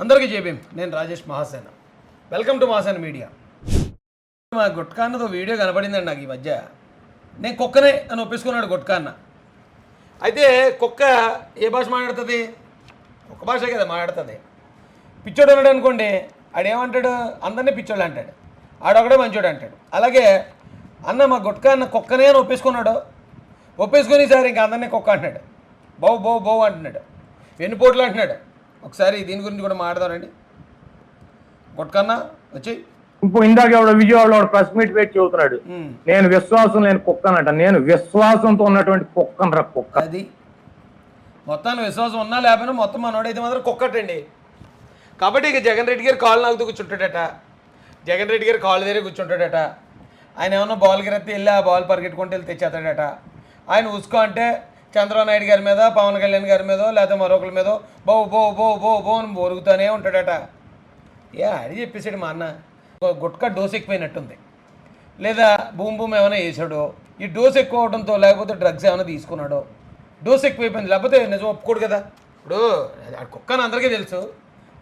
అందరికీ జేబీం నేను Rajesh Mahasena. Welcome to Mahasena media. మా గుట్కాన్నతో వీడియో కనపడిందండి నాకు ఈ మధ్య. నేను కుక్కనే అని ఒప్పేసుకున్నాడు గుట్కాన్న. అయితే కుక్క ఏ భాష మాట్లాడుతుంది? ఒక భాష కదా మాట్లాడుతుంది. పిచ్చోడు అన్నాడు అనుకోండి ఆడేమంటాడు? అందరినీ పిచ్చోళ్ళు అంటాడు. ఆడొకడే మంచోడు అంటాడు. అలాగే అన్న మా గుట్కా అన్న కుక్కనే అని ఒప్పేసుకున్నాడు. ఒప్పేసుకొని సార్ ఇంకా అందరినీ కుక్క అంటున్నాడు. బావు బావు బావు అంటున్నాడు. వెన్నుపోట్లు అంటున్నాడు. ఒకసారి దీని గురించి కూడా మాట్లాడదామండి. గుట్కన్న వచ్చి. ఇప్పుడు ఇందాక ఎవడో విజయవాడలో ప్రెస్ మీట్ పెట్టి చెబుతున్నాడు. నేను విశ్వాసం లేని కుక్కనంట. నేను విశ్వాసంతో ఉన్నటువంటి కుక్కను రా కుక్క. అది. మొత్తాన్ని విశ్వాసం ఉన్నా లేకపోయినా మొత్తం మనోడైతే మాత్రం కుక్కటండి. కాబట్టి ఇక జగన్ రెడ్డి గారు కాళ్ళు నాకుతూ కూర్చుంటాడట. జగన్ రెడ్డి గారు కాళ్ళు దగ్గర కూర్చుంటాడట. ఆయన ఏమన్నా బాల్ గిరెత్తి వెళ్ళి ఆ బాల్ పరిగెట్టుకుంటూ వెళ్ళి తెచ్చేస్తాడట. ఆయన ఉసుకో అంటే చంద్రబాబు నాయుడు గారి మీద పవన్ కళ్యాణ్ గారి మీద లేకపోతే మరొకరి మీద బో బో బో బో బో అని బొరుగుతూనే ఉంటాడట. ఏ అది చెప్పేసాడు మా అన్న. ఒక గుట్క డోస్ ఎక్కిపోయినట్టుంది. లేదా భూమి భూమి ఏమైనా వేసాడో ఈ డోస్ ఎక్కువ అవడంతో లేకపోతే డ్రగ్స్ ఏమైనా తీసుకున్నాడో డోస్ ఎక్కువైపోయింది లేకపోతే నిజం ఒప్పుకోడు కదా. ఇప్పుడు ఆ కుక్కని అందరికీ తెలుసు.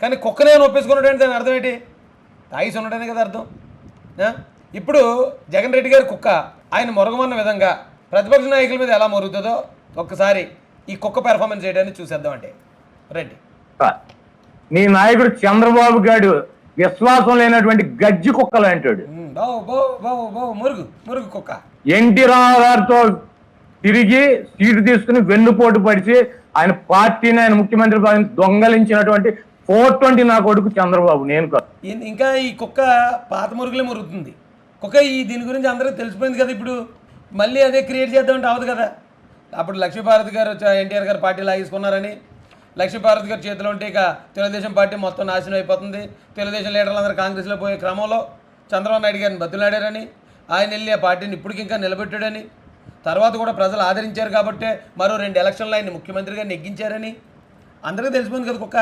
కానీ కుక్కనే ఏమైనా ఒప్పేసుకున్నాడు అంటే దాని అర్థం ఏంటి? తాగిసి ఉండడనే కదా అర్థం. ఇప్పుడు జగన్ రెడ్డి గారి కుక్క ఆయన మొరగమన్న విధంగా ప్రతిపక్ష నాయకుల మీద ఎలా మొరుగుతుందో ఒక్కసారి ఈ కుక్క పెర్ఫార్మెన్స్ చేయడాన్ని చూసేద్దాం అంటే రండి నీ నాయకుడు చంద్రబాబు గారు విశ్వాసం లేనటువంటి గజ్జి కుక్కలు అంటాడు. మురుగు మురుగు కుక్క. ఎన్టీ రామారావు గారితో తిరిగి సీటు తీసుకుని వెన్నుపోటు పడిచి ఆయన పార్టీని ఆయన ముఖ్యమంత్రి పదవిని దొంగలించినటువంటి ఫోర్ ట్వంటీ నా కొడుకు చంద్రబాబు నేను ఇంకా ఈ కుక్క పాత మురుగులే మురుగుతుంది. కుక్క ఈ దీని గురించి అందరికీ తెలిసిపోయింది కదా ఇప్పుడు. మళ్ళీ అదే క్రియేట్ చేద్దామంటే అవదు కదా. అప్పుడు లక్ష్మీభారతి గారు ఎన్టీఆర్ గారు పార్టీ లాగేసుకున్నారని. లక్ష్మీభారతి గారి చేతిలో ఉంటే ఇక తెలుగుదేశం పార్టీ మొత్తం నాశనం అయిపోతుంది. తెలుగుదేశం లీడర్లు అందరూ కాంగ్రెస్లో పోయే క్రమంలో చంద్రబాబు నాయుడు గారిని బతులాడారని ఆయన వెళ్ళి ఆ పార్టీని ఇప్పటికి ఇంకా నిలబెట్టాడని తర్వాత కూడా ప్రజలు ఆదరించారు కాబట్టే మరో రెండు ఎలక్షన్లు ఆయన ముఖ్యమంత్రిగా నెగ్గించారని. అందరికీ తెలిసిపోయింది కదా కుక్క.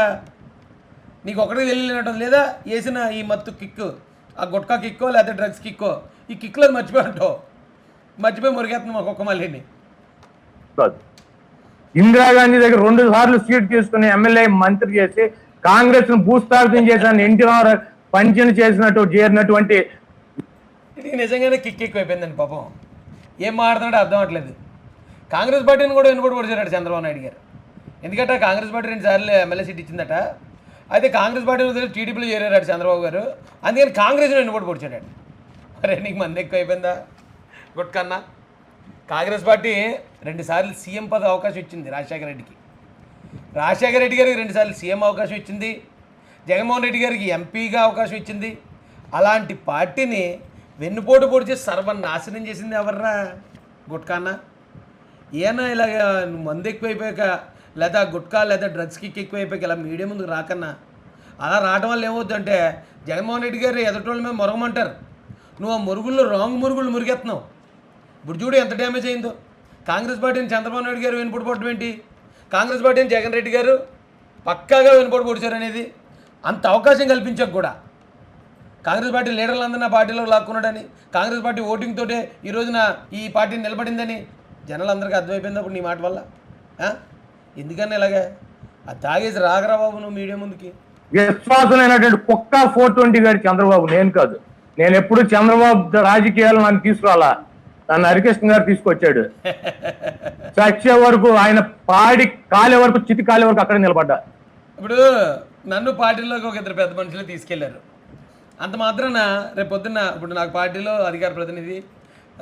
నీకు ఒకటికి తెలియనట్టు లేదా? వేసిన ఈ మత్తు కిక్కు ఆ గుట్కా కిక్కో లేకపోతే డ్రగ్స్ కిక్కో ఈ కిక్లో మర్చిపోయి ఉంటావు. మర్చిపోయి మురిగేస్తుంది మా కుక్క మళ్ళీని. కాదు. ఇందిరాగాంధీ దగ్గర రెండు సార్లు సీట్ తీసుకుని ఎమ్మెల్యే మంత్రి చేసి కాంగ్రెస్ను భూస్థాపితం చేసిన ఎన్టీ రామారావు పంచన చేసినట్టు చేరినటువంటి ఇది నిజంగానే కిక్ ఎక్కువైపోయిందండి పాపం. ఏం మాట్లాడుతున్నాడో అర్థం అవ్వట్లేదు కాంగ్రెస్ పార్టీని కూడా వెనుబడి పొడిచాడు చంద్రబాబు నాయుడు గారు. ఎందుకంటే కాంగ్రెస్ పార్టీ రెండు సార్లు ఎమ్మెల్యే సీట్ ఇచ్చిందట? అయితే కాంగ్రెస్ పార్టీ వదిలి టీడీపీలో చేరాడు చంద్రబాబు గారు. అందుకని కాంగ్రెస్ని వెనుబడి పొడిచాడు మరి నీకు మంది ఎక్కువైపోయిందా? గుట్కన్నా? కాంగ్రెస్ పార్టీ రెండుసార్లు సీఎం పదవి అవకాశం ఇచ్చింది రాజశేఖర రెడ్డికి. రాజశేఖర రెడ్డి గారికి రెండుసార్లు సీఎం అవకాశం ఇచ్చింది. జగన్మోహన్ రెడ్డి గారికి ఎంపీగా అవకాశం ఇచ్చింది. అలాంటి పార్టీని వెన్నుపోటు పొడిచి సర్వనాశనం చేసింది ఎవర్రా? గుట్కాన్న ఏనా ఇలాగ నువ్వు మందు ఎక్కువైపోయాక లేదా గుట్కా లేదా డ్రగ్స్కి ఎక్కువైపోయాక ఇలా మీడియా ముందుకు రాకన్నా? అలా రావడం వల్ల ఏమవుతుందంటే జగన్మోహన్ రెడ్డి గారు ఎదుటోళ్ళ మీద మురగమంటారు. నువ్వు ఆ మురుగుల్లో రాంగ్ మురుగులు మురిగెత్తున్నావు. ఇప్పుడు చూడు ఎంత డ్యామేజ్ అయిందో. కాంగ్రెస్ పార్టీని చంద్రబాబు నాయుడు గారు వెనుపడి ఏంటి? కాంగ్రెస్ పార్టీని జగన్ రెడ్డి గారు పక్కాగా వెనుపడి పొడిచారు అనేది అంత అవకాశం కల్పించక కూడా. కాంగ్రెస్ పార్టీ లీడర్లందరినీ పార్టీలో లాక్కున్నాడని కాంగ్రెస్ పార్టీ ఓటింగ్ తోటే ఈ రోజున ఈ పార్టీ నిలబడిందని జనాలందరికీ అర్థమైపోయింది అప్పుడు నీ మాట వల్ల? ఎందుకని ఇలాగే? అది తాగేసి రాగరా బాబు నువ్వు మీడియా ముందుకి. విశ్వాసమైనటువంటి కుక్క ఫోర్ ట్వంటీ గారి చంద్రబాబు నేను కాదు. నేను ఎప్పుడు చంద్రబాబు రాజకీయాలు నన్ను తీసుకురాలా? నన్ను హరికృష్ణ గారు తీసుకొచ్చాడు. చచ్చే వరకు ఆయన పాడి కాలే వరకు చితి కాలే వరకు అక్కడ నిలబడ్డా. ఇప్పుడు నన్ను పార్టీలోకి ఒక ఇద్దరు పెద్ద మనుషులు తీసుకెళ్ళారు. అంత మాత్రాన రేపు పొద్దున్న ఇప్పుడు నాకు పార్టీలో అధికార ప్రతినిధి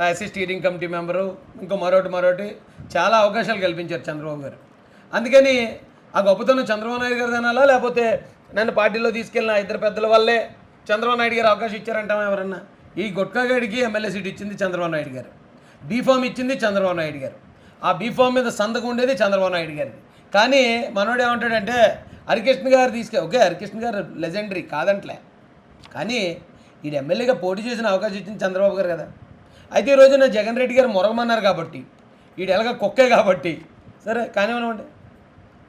ఎస్సీ స్టీరింగ్ కమిటీ మెంబరు ఇంకో మరొకటి మరొకటి చాలా అవకాశాలు కల్పించారు చంద్రబాబు గారు. అందుకని ఆ గొప్పతనం చంద్రబాబు నాయుడు గారు అనాలా లేకపోతే నన్ను పార్టీలో తీసుకెళ్ళిన ఇద్దరు పెద్దల వల్లే చంద్రబాబు నాయుడు గారు అవకాశం ఇచ్చారంటామా ఎవరన్నా? ఈ గుట్కాగాడికి ఎమ్మెల్యే సీట్ ఇచ్చింది చంద్రబాబు నాయుడు గారు. బీఫామ్ ఇచ్చింది చంద్రబాబు నాయుడు గారు. ఆ బీఫామ్ మీద సంతకం ఉండేది చంద్రబాబు నాయుడు గారిది. కానీ మనోడు ఏమంటాడంటే హరికృష్ణ గారు తీసుకె ఓకే హరికృష్ణ గారు లెజెండరీ కాదంట్లే. కానీ ఈడు ఎమ్మెల్యేగా పోటీ చేసిన అవకాశం ఇచ్చింది చంద్రబాబు గారు కదా. అయితే ఈ రోజున జగన్ రెడ్డి గారు మొరగమన్నారు కాబట్టి ఈడు ఎలాగ కుక్కే కాబట్టి. సరే కానివ్వనివ్వండి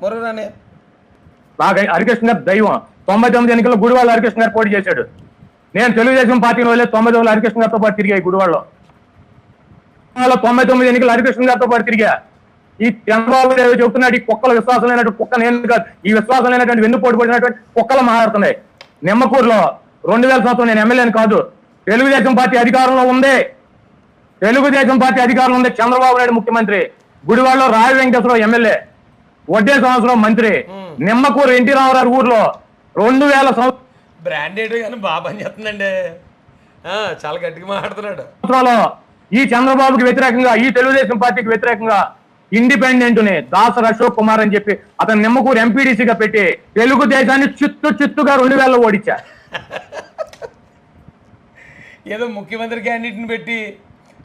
మొరగరానే బాగా హరికృష్ణ గారు దైవం. తొంభై తొమ్మిది ఎన్నికల్లో గుడివాళ్ళ హరికృష్ణ గారు పోటీ చేశాడు. నేను తెలుగుదేశం పార్టీని వల్లే తొంభై తొమ్మిది హరికృష్ణ గారితో పాటు తిరిగాయి గుడివాళ్ళలో తొంభై తొమ్మిది ఎన్నికలు హరికృష్ణ గారితో పాటు తిరిగా. ఈ చంద్రబాబు నాయుడు చెబుతున్నాడు ఈ కుక్కల విశ్వాసం లేనటువంటి కుక్క నేను కాదు ఈ విశ్వాసం లేనటువంటి వెన్నుపోటు పడినటువంటి కుక్కలు మాట్లాడుతున్నాయి. నిమ్మకూరులో రెండు వేల సంవత్సరం నేను ఎమ్మెల్యేని కాదు తెలుగుదేశం పార్టీ అధికారంలో ఉంది. తెలుగుదేశం పార్టీ అధికారంలో ఉంది చంద్రబాబు నాయుడు ముఖ్యమంత్రి గుడివాడలో రాయ వెంకటేశ్వరరావు ఎమ్మెల్యే వడ్డే సంవత్సరం మంత్రి. నిమ్మకూరు ఎన్టీ రామారావు ఊర్లో రెండు వేల సంవత్సరం బ్రాండెడ్ కానీ చేస్తుందండి ఆ, చాలా గట్టిగా మాట్లాడుతున్నాడు. ఈ చంద్రబాబుకి వ్యతిరేకంగా ఈ తెలుగుదేశం పార్టీకి వ్యతిరేకంగా ఇండిపెండెంట్ని దాసర్ అశోక్ కుమార్ అని చెప్పి అతను నిమ్మకూరు ఎంపీడీసీగా పెట్టి తెలుగుదేశాన్ని చిత్తు చిత్తుగా రెండు వేలలో ఓడించా. ఏదో ముఖ్యమంత్రి క్యాండిడేట్ని పెట్టి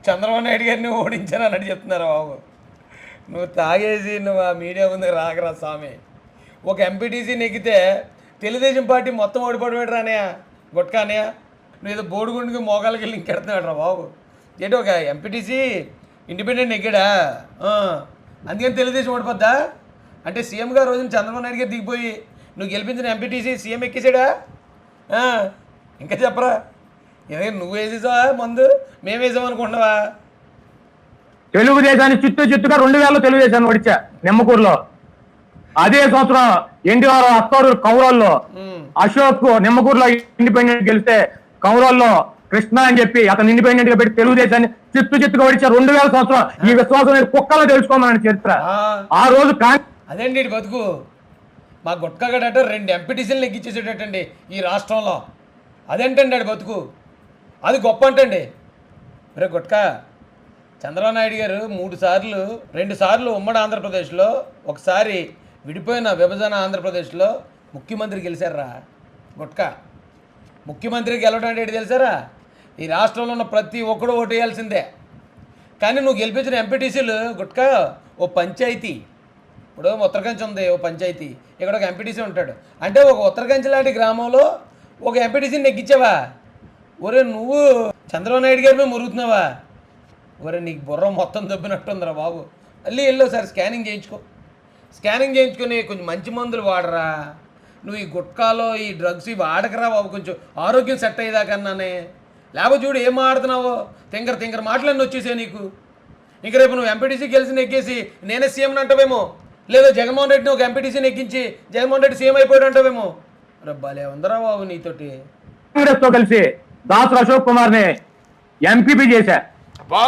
చంద్రబాబు నాయుడు గారిని ఓడించాను అన్నట్టు చెప్తున్నారు బాబు? నువ్వు తాగేసి నువ్వు ఆ మీడియా ముందుకు రాకరా స్వామి. ఒక ఎంపీటీసీ నెగ్గితే తెలుగుదేశం పార్టీ మొత్తం ఓడిపోవడం అనయా గుట్కా అనయా నువ్వు ఏదో బోడిగుండుకి మోకాలకి వెళ్ళి ఇంకెడుతున్నాడు రా బాబు. ఏంటి ఒక ఎంపీటీసీ ఇండిపెండెంట్ ఆ, అందుకని తెలుగుదేశం ఓడిపోద్దా? అంటే సీఎం గారు రోజున చంద్రబాబు నాయుడు గారు దిగిపోయి నువ్వు గెలిపించిన ఎంపీటీసీ సీఎం ఎక్కేసాడా? ఇంకా చెప్పరా? ఏదో నువ్వు వేసేసావా మందు? మేము వేసాం అనుకుంటున్నావా? తెలుగుదేశాన్ని చిత్తు చిత్తుగా రెండు వేలలో తెలుగుదేశాన్ని ఓడించా నిమ్మకూరులో. అదే సంవత్సరం ఎన్టీఆర్ అత్తూరు కౌరల్లో. అశోక్ నిమ్మకూరులో ఇండిపెండెంట్ గెలిస్తే కౌరల్లో కృష్ణ అని చెప్పి అతను ఇండిపెండెంట్గా పెట్టి తెలుగుదేశాన్ని చిత్తు చిత్తుగా ఓడించా రెండు వేల సంవత్సరం ఈ విశ్వాసం కుక్కలో తెలుసుకోమని చరిత్ర. ఆ, రోజు అదేంటి ఇటు బతుకు? మా గుట్కాగడట రెండు ఎంపీటీసీలు నెగ్గించేసేటట్టండి ఈ రాష్ట్రంలో. అదేంటండి ఆడి బతుకు? అది గొప్ప అంటండి. రే గుట్కా చంద్రబాబు నాయుడు గారు మూడు సార్లు రెండు సార్లు ఉమ్మడి ఆంధ్రప్రదేశ్లో ఒకసారి విడిపోయిన విభజన ఆంధ్రప్రదేశ్లో ముఖ్యమంత్రి గెలిచారా? గుట్కా ముఖ్యమంత్రి గెలవడం అంటే తెలుసారా ఈ రాష్ట్రంలో ఉన్న ప్రతి ఒక్కడు ఓటు వేయాల్సిందే. కానీ నువ్వు గెలిపించిన ఎంపీటీసీలు గుట్కా ఓ పంచాయతీ. ఇప్పుడు ఉత్తరకంచి ఉంది ఓ పంచాయతీ. ఇక్కడ ఒక ఎంపీటీసీ ఉంటాడు. అంటే ఒక ఉత్తరకంచి లాంటి గ్రామంలో ఒక ఎంపీటీసీని నెగ్గించావా? ఒరే నువ్వు చంద్రబాబు నాయుడు గారి మీద మురుగుతున్నావా? ఒరే నీకు బుర్ర మొత్తం దబ్బినట్టుందిరా బాబు. మళ్ళీ వెళ్ళు సార్ స్కానింగ్ చేయించుకో. స్కానింగ్ చేయించుకొని కొంచెం మంచి మందులు వాడరా. నువ్వు ఈ గుట్కాలో ఈ డ్రగ్స్ ఇవి వాడకరా బాబు కొంచెం. ఆరోగ్యం సెట్ అయ్యేదాకన్నానే లేకపోతే చూడు ఏం ఆడుతున్నావో తింకర తింకర మాటలన్నీ వచ్చేసాయి నీకు. ఇంక రేపు నువ్వు ఎంపీటీసీ గెలిచి నెగ్గేసి నేనే సీఎం అంటావేమో? లేదా జగన్మోహన్ రెడ్డిని ఒక ఎంపీటీసీ నెగ్గించి జగన్మోహన్ రెడ్డి సీఎం అయిపోయాడు అంటావేమో? రే భలే ఉందరా బాబు నీతోటి. తో కలిసి దాసు అశోక్ కుమార్ని ఎంపీపీ చేశా. అబ్బా!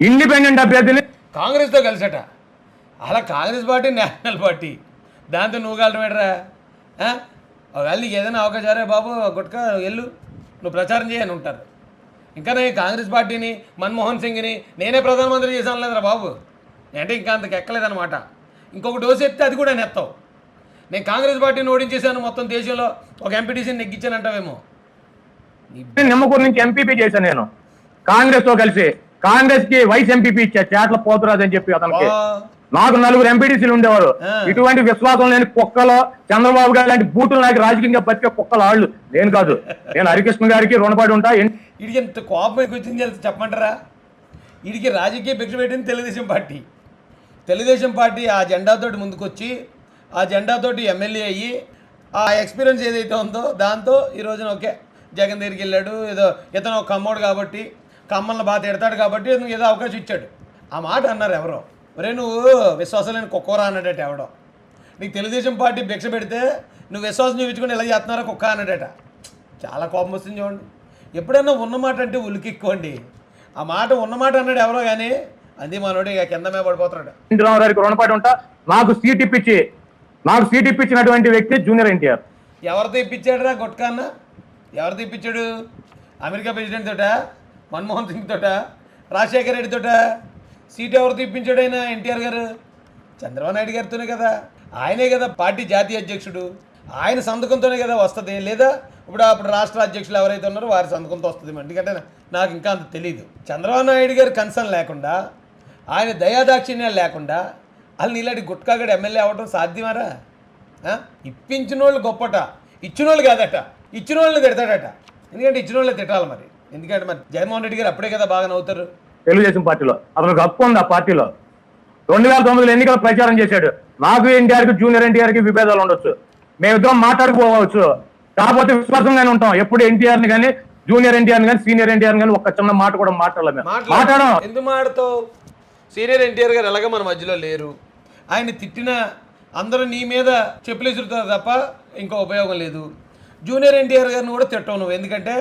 ఇండిపెండెంట్ అభ్యర్థిని. కాంగ్రెస్తో కలిసట. అలా కాంగ్రెస్ పార్టీ నేషనల్ పార్టీ. దాంతో నువ్వు కలటమేట్రా ఒకవేళ నీకు ఏదైనా అవకాశం బాబు గుట్కా వెళ్ళు. నువ్వు ప్రచారం చేయని ఉంటారు. ఇంకా నేను కాంగ్రెస్ పార్టీని మన్మోహన్ సింగ్ని నేనే ప్రధానమంత్రి చేశాను లేదురా బాబు. అంటే ఇంకా అంతకు ఎక్కలేదన్నమాట. ఇంకొక డోసు ఎత్తే అది కూడా నెత్తావు నేను కాంగ్రెస్ పార్టీని ఓడించేశాను మొత్తం దేశంలో. ఒక ఎంపీటీసీని నెగ్గించానంటావేమో. నిమ్మకూరు నుంచి ఎంపీపీ చేశాను నేను. కాంగ్రెస్తో కలిసి కాంగ్రెస్కి వైస్ ఎంపీపీ ఇచ్చా చేట్ల పోతురాజు అని చెప్పి అతనికి. నాకు నలుగురు ఎంపీటీసీలు ఉండేవారు. ఇటువంటి విశ్వాసం లేని కుక్కలో చంద్రబాబు గారు లాంటి బూతులు నాకు రాజకీయంగా బతికే కుక్కలు ఆళ్ళు. నేను కాదు. నేను హరికృష్ణ గారికి రుణపడి ఉంటా. వీడికి ఎంత కోపం వచ్చింది చెప్పమంటారా? వీడికి రాజకీయ భిక్ష పెట్టింది తెలుగుదేశం పార్టీ. తెలుగుదేశం పార్టీ ఆ జెండాతోటి ముందుకొచ్చి ఆ జెండాతోటి ఎమ్మెల్యే అయ్యి ఆ ఎక్స్పీరియన్స్ ఏదైతే ఉందో దాంతో ఈ రోజున ఓకే జగన్ దగ్గరికి వెళ్ళాడు. ఏదో ఇతను ఒక కమ్మోడు కాబట్టి కమ్మల్ని బాగా తిడతాడు కాబట్టి ఏదో అవకాశం ఇచ్చాడు. ఆ మాట అన్నారు ఎవరో. ఒరే నువ్వు విశ్వాసం లేని కుక్కరా అన్నాడట ఎవడో. నీకు తెలుగుదేశం పార్టీ భిక్ష పెడితే నువ్వు విశ్వాసం చూపించుకొని ఇలా చేస్తున్నారా కుక్క అన్నాడట. చాలా కోపం వస్తుంది చూడండి. ఎప్పుడైనా ఉన్నమాట అంటే ఉలికిక్కోండి ఆ మాట ఉన్నమాట అన్నాడు ఎవరో కానీ అది మనోడు ఇక కింద మీద పడిపోతున్నాడు. రామారావు గారికి రుణపడి ఉంటా. నాకు సీట్ ఇప్పించి నాకు సీట్ ఇప్పించినటువంటి వ్యక్తి జూనియర్ ఎన్టీఆర్. ఎవరితో ఇప్పించాడు రా గుట్కాన్న? ఎవరితో ఇప్పించాడు? అమెరికా ప్రెసిడెంట్ తోట? మన్మోహన్ సింగ్ తోట? రాజశేఖర రెడ్డి తోట? సీట్ ఎవరు ఇప్పించాడు ఆయన ఎన్టీఆర్ గారు? చంద్రబాబు నాయుడు గారితోనే కదా. ఆయనే కదా పార్టీ జాతీయ అధ్యక్షుడు. ఆయన సంతకంతోనే కదా వస్తుంది లేదా? ఇప్పుడు అప్పుడు రాష్ట్ర అధ్యక్షులు ఎవరైతే ఉన్నారో వారి సంతకంతో వస్తుంది. ఎందుకంటే నాకు ఇంకా అంత తెలియదు చంద్రబాబు నాయుడు గారి కన్సర్న్ లేకుండా ఆయన దయాదాక్షిణ్యాలు లేకుండా వాళ్ళు ఇలాంటి గుట్కాగడ ఎమ్మెల్యే అవ్వడం సాధ్యమారా? ఇప్పించిన వాళ్ళు గొప్పట. ఇచ్చిన వాళ్ళు కాదట. ఇచ్చిన వాళ్ళని తిడతాడట. ఎందుకంటే ఇచ్చిన వాళ్ళే తిట్టాలి మరి. ఎందుకంటే మరి జగన్మోహన్ రెడ్డి గారు అప్పుడే కదా బాగా నవ్వుతారు. తెలుగుదేశం పార్టీలో అతనికి హక్కు ఉంది ఆ పార్టీలో. రెండు వేల తొమ్మిదిలో ఎన్నికల ప్రచారం చేశాడు. నాకు ఎన్టీఆర్కి జూనియర్ ఎన్టీఆర్కి విభేదాలు ఉండొచ్చు. మేమిద్దరం మాట్లాడుకోవచ్చు. కాకపోతే విశ్వాసంగానే ఉంటాం. ఎప్పుడు ఎన్టీఆర్ని కానీ జూనియర్ ఎన్టీఆర్ కానీ సీనియర్ ఎన్టీఆర్ కానీ ఒక్క చిన్న మాట కూడా మాట్లాడలేము మేము. మాట్లాడడం. ఎందుకు మాడతావు సీనియర్ ఎన్టీఆర్ గారు ఎలాగ మన మధ్యలో లేరు? ఆయన తిట్టిన అందరూ నీ మీద చెప్పులు ఎసురుతారు తప్ప ఇంకా ఉపయోగం లేదు. జూనియర్ ఎన్టీఆర్ గారిని కూడా తిట్టవు నువ్వు. ఎందుకంటే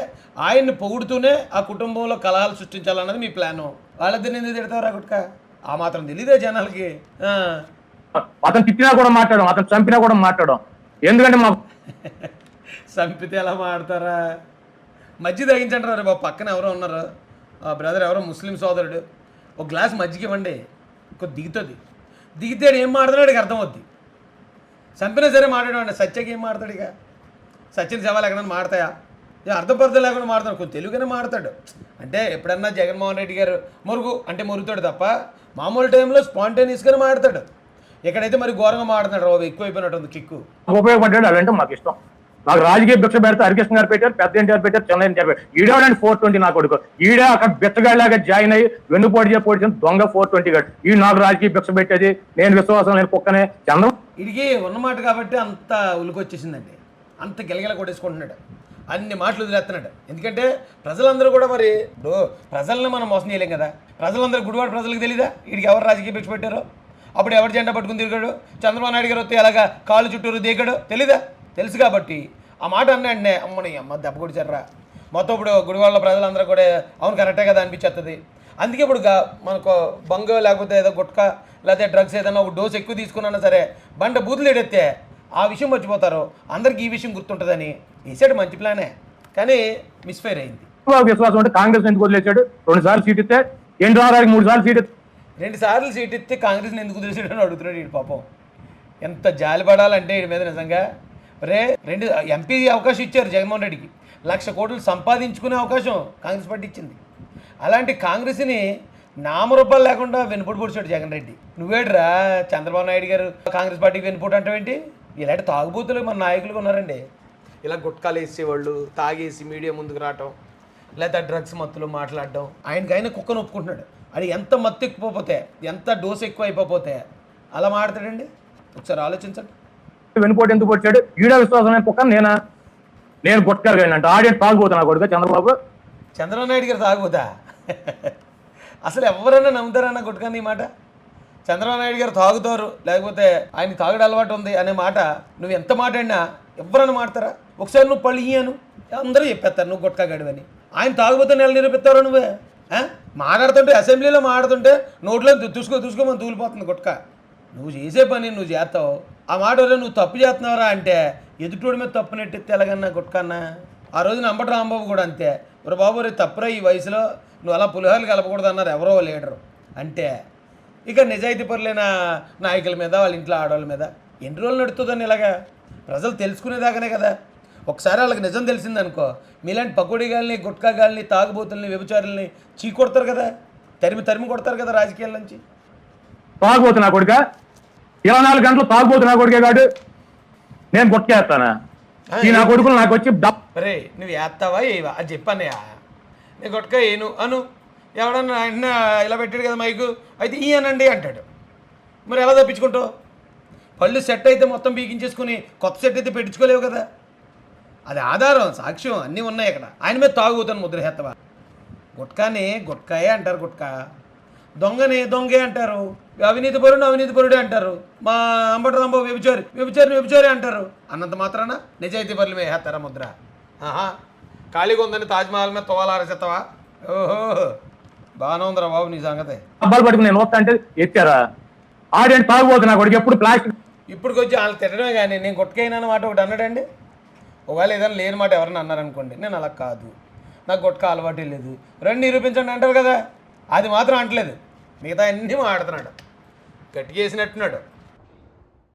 ఆయన్ని పొగుడుతూనే ఆ కుటుంబంలో కలహాలు సృష్టించాలన్నది మీ ప్లాను. వాళ్ళిద్దరిని ఎందుకు తిడతారు గుట్క? ఆ మాత్రం తెలీదే జనాలకి. అతను తిట్టినా కూడా మాట్లాడడం అతను చంపినా కూడా మాట్లాడడం. ఎందుకంటే మా చంపితే ఎలా మాడతారా మజ్జి తగ్గించంటారు బాబు పక్కన ఎవరో ఉన్నారు. ఆ బ్రదర్ ఎవరో ముస్లిం సోదరుడు. ఒక గ్లాస్ మజ్జిగ ఇవ్వండి. కొద్ది దిగుతుంది. దిగితే ఏం మాడుతున్నాడు ఇక అర్థమవుద్ది. చంపినా సరే మాట్లాడండి సత్యకి ఏం మాడతాడు ఇక? సత్యని సవాలు ఎక్కడన్నా మాడతాయా? ఇక అర్థం పర్థం లేకుండా మాడతాడు. కొంచెం తెలుగునే మాడతాడు. అంటే ఎప్పుడన్నా జగన్మోహన్ రెడ్డి గారు మురుగు అంటే మురుగుతాడు తప్ప మామూలు టైంలో స్పాంటేనియస్గానే మాడతాడు. ఎక్కడైతే మరి ఘోరంగా మాడుతున్నాడు బాబు ఎక్కువైపోయినట్టుంది కిక్కు ఉపయోగపడ్డాడు అలాంటే మాకు ఇష్టం. నాకు రాజకీయ భిక్ష పెడితే హరికృష్ణ గారు పెట్టారు పెద్ద ఎన్టీఆర్ పెట్టారు చెన్నై ఎన్టీఆర్ పెట్టారు. ఈడేవాడండి ఫోర్ ట్వంటీ నా కొడుకు. ఈడే అక్కడ బిచ్చగాడిలాగా జాయిన్ అయ్యి వెన్నుపోటు చేయకపోతే దొంగ ఫోర్ ట్వంటీ గాడు. ఈ నాకు రాజకీయ భిక్ష పెట్టేది నేను విశ్వాసం నేను కుక్కనే చంద్రం ఇడికి ఉన్నమాట కాబట్టి అంత ఉలికొచ్చేసిందండి. అంత గెలగెల కొట్టేసుకుంటున్నాడు. అన్ని మాటలు వదిలేస్తున్నాడు. ఎందుకంటే ప్రజలందరూ కూడా మరి ఇప్పుడు ప్రజల్ని మనం మోసం చేయలేం కదా. ప్రజలందరూ గుడివాడ ప్రజలకు తెలీదా? వీడికి ఎవరు రాజకీయ పిచ్చి పెట్టారో? అప్పుడు ఎవరు జెండా పట్టుకుని తిరిగాడు? చంద్రబాబు నాయుడు గారు వస్తే ఎలాగా కాళ్ళు చుట్టూరు దిగాడు? తెలీదా? తెలుసు కాబట్టి ఆ మాట అన్నాడే అమ్మని అమ్మ దెబ్బ కొడిచారా మొత్తం ఇప్పుడు గుడివాళ్ళ ప్రజలందరూ కూడా అవును కరెక్టే కదా అనిపించేస్తుంది అందుకే ఇప్పుడు మనకు బంగ లేకపోతే ఏదో గుట్క లేకపోతే డ్రగ్స్ ఏదైనా ఒక డోస్ ఎక్కువ తీసుకున్నా సరే బండ బూతులు ఎడెత్తే ఆ విషయం మర్చిపోతారు అందరికీ ఈ విషయం గుర్తుంటుందని వేసాడు మంచి ప్లానే కానీ మిస్ఫైర్ అయింది. విశ్వాసం అంటే కాంగ్రెస్ ఎందుకు వదిలేశాడు? రెండు సార్లు సీట్ ఇస్తే ఎన్టీ రామారావుకి మూడు సార్లు సీట్ రెండు సార్లు సీట్ ఇస్తే కాంగ్రెస్ని ఎందుకు తెలిసాడని అడుగుతున్నాడు వీడు పాపం. ఎంత జాలి పడాలంటే వీడి మీద నిజంగా. రే రెండు ఎంపీ అవకాశం ఇచ్చారు జగన్మోహన్ రెడ్డికి. లక్ష కోట్లు సంపాదించుకునే అవకాశం కాంగ్రెస్ పార్టీ ఇచ్చింది. అలాంటి కాంగ్రెస్ని నామరూపాలు లేకుండా వెనుపోటు పొడిచాడు జగన్ రెడ్డి. నువ్వేడ్రా చంద్రబాబు నాయుడు గారు కాంగ్రెస్ పార్టీకి వెనుపోటు అంటావేంటి? ఇలాంటి తాగుబోతులు మన నాయకులు ఉన్నారండి. ఇలా గుట్కాలు వేసేవాళ్ళు తాగేసి మీడియా ముందుకు రావటం లేదా డ్రగ్స్ మత్తులో మాట్లాడడం. ఆయనకి ఆయన కుక్కను ఒప్పుకుంటున్నాడు. అది ఎంత మత్తు ఎక్కువపోతే ఎంత డోస్ ఎక్కువ అయిపోతే అలా మాడతాడండి ఒకసారి ఆలోచించండి. వెనుపోటు ఎందుకు వచ్చాడు? ఈడ విశ్వాసం నేను కుక్క నేనా? నేను గుట్కారు అంటే. ఆడియన్స్ తాగుపోతున్నా కొడుకు చంద్రబాబు. చంద్రబాబు నాయుడు గారు తాగుబోతా? అసలు ఎవరైనా నమ్ముతారన్న గుట్టుకని ఈ మాట? చంద్రబాబు నాయుడు గారు తాగుతారు లేకపోతే ఆయన తాగడం అలవాటు ఉంది అనే మాట నువ్వు ఎంత మాట్లాడినా ఎవరన్నా మాడతారా? ఒకసారి నువ్వు పళ్ళు అందరూ చెప్పేస్తారు నువ్వు గుట్కా గడివని. ఆయన తాగుబోతే నెల నిరూపిస్తావు నువ్వే? మాట్లాడుతుంటే అసెంబ్లీలో మాట్లాడుతుంటే నోట్లో చూసుకో చూసుకోమని తూలిపోతుంది గుట్కా. నువ్వు చేసే పని నువ్వు చేస్తావు. ఆ మాట వల్ల నువ్వు తప్పు చేస్తున్నావురా అంటే ఎదుటోడి మీద తప్పు నెట్టి ఎలాగన్నా గుట్కన్నా ఆ రోజున అంబటి రాంబాబు కూడా అంతే. ఒరే బాబు రే తప్పురా ఈ వయసులో. నువ్వు అలా పులిహోరలు కలపకూడదు అన్నారు ఎవరో లీడరు. అంటే ఇక నిజాయితీ పరులైన నాయకుల మీద వాళ్ళ ఇంట్లో ఆడవాళ్ళ మీద ఎన్ని రోజులు నడుతుందని ఇలాగా ప్రజలు తెలుసుకునేదాకానే కదా. ఒకసారి వాళ్ళకి నిజం తెలిసిందనుకో మీలాంటి పకోడీగాల్ని గుట్కాగాల్ని తాగుబోతుల్ని వ్యభిచారుల్ని చీకొడతారు కదా. తరిమి తరిమి కొడతారు కదా రాజకీయాల నుంచి. తాగుపోతున్నా కొడుక? ఇరవై నాలుగు గంటలు తాగుపోతున్నా కొడుకే కాడు నేను గుట్కేస్తానా ఈ నా కొడుకులు నాకు వచ్చి రే నువ్వు వేస్తావా ఏవా? అది చెప్పన్నయ్యా. నేను కొట్టుక ఏను? అను? ఎవడన్నా ఆయన ఇలా పెట్టాడు కదా మైకు? అయితే ఈ అనండి అంటాడు. మరి ఎలా తప్పించుకుంటావు? పళ్ళు సెట్ అయితే మొత్తం బీకించేసుకుని కొత్త సెట్ అయితే పెట్టించుకోలేవు కదా. అది ఆధారం సాక్ష్యం అన్నీ ఉన్నాయి ఇక్కడ. ఆయన మీద తాగుతాను ముద్ర హెత్తవా? గుట్కాని గుట్కాయే అంటారు గుట్కా. దొంగని దొంగే అంటారు. అవినీతి పరుడు అవినీతి పరుడే అంటారు. మా అంబటి వ్యభిచారి వ్యభిచారి వ్యభిచారి అంటారు. అన్నంత మాత్రాన? నిజాయితీ పరులు వేస్తారా ముద్ర? ఆహా ఖాళీగా ఉందని తాజ్మహల్ మీద తోవాలారేసేస్తావా ఓహో. బాగానే ఉందిరా బాబు నీ సంగతి. డబ్బాలు పట్టుకుని నేను వస్తా అంటే ఎత్తారా? ఆడియన్స్ తాగుపోతున్నా కొడుకు ఎప్పుడు ప్లాస్టిక్ ఇప్పటికి వచ్చి వాళ్ళు తిట్టడమే కానీ నేను కొట్టుకైనా మాట ఒకటి అన్నాడండి? ఒకవేళ ఏదైనా లేని మాట ఎవరైనా అన్నారనుకోండి నేను అలా కాదు. నాకు కొట్టుక అలవాటే లేదు. రెండు నిరూపించండి అంటారు కదా? అది మాత్రం అంటలేదు. మిగతా అన్నీ మాడుతున్నాడు గట్టిగా వేసినట్టున్నాడు